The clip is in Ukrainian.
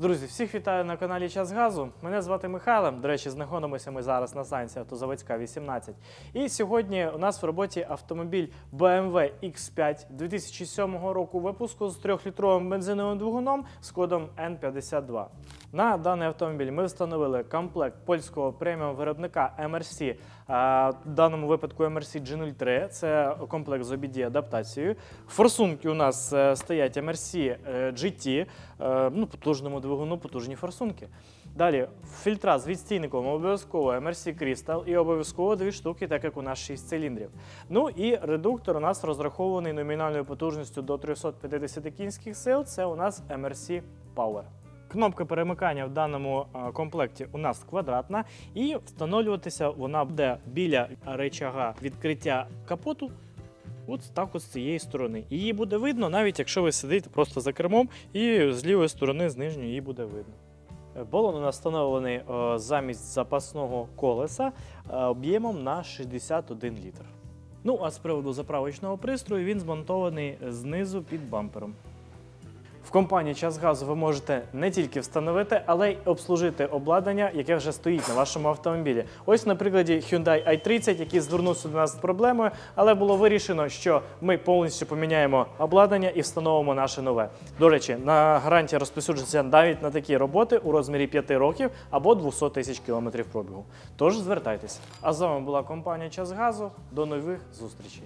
Друзі, всіх вітаю на каналі Час Газу. Мене звати Михайло. До речі, знаходимося ми зараз на станції Автозаводська 18. І сьогодні у нас в роботі автомобіль BMW X5 2007 року випуску з 3-літровим бензиновим двигуном з кодом N52. На даний автомобіль ми встановили комплект польського преміум виробника MRC, в даному випадку MRC G03. Це комплект з обіді адаптацією. Форсунки у нас е, стоять MRC е, GT, е, ну, потужному двигуну, потужні форсунки. Далі фільтра з відстійником обов'язково MRC Crystal і обов'язково дві штуки, так як у нас 6 циліндрів. Ну і редуктор у нас розрахований номінальною потужністю до 350 кінських сил. Це у нас MRC Power. Кнопка перемикання в даному е, комплекті у нас квадратна, і встановлюватися вона буде біля речага відкриття капоту. От так от з цієї сторони. Її буде видно, навіть якщо ви сидите просто за кермом, і з лівої сторони, з нижньої її буде видно. Е, Балон у нас встановлений е, замість запасного колеса об'ємом на 61 літр. Ну а з приводу заправочного пристрою він змонтований знизу під бампером. В компанії Час газу ви можете не тільки встановити, але й обслужити обладнання, яке вже стоїть на вашому автомобілі. Ось на прикладі Hyundai i30, який звернувся до нас з проблемою, але було вирішено, що ми повністю поміняємо обладнання і встановимо наше нове. До речі, на гарантія розповсюджується навіть на такі роботи у розмірі 5 років або 200 тисяч кілометрів пробігу. Тож звертайтеся. А з вами була компанія Час газу. До нових зустрічей.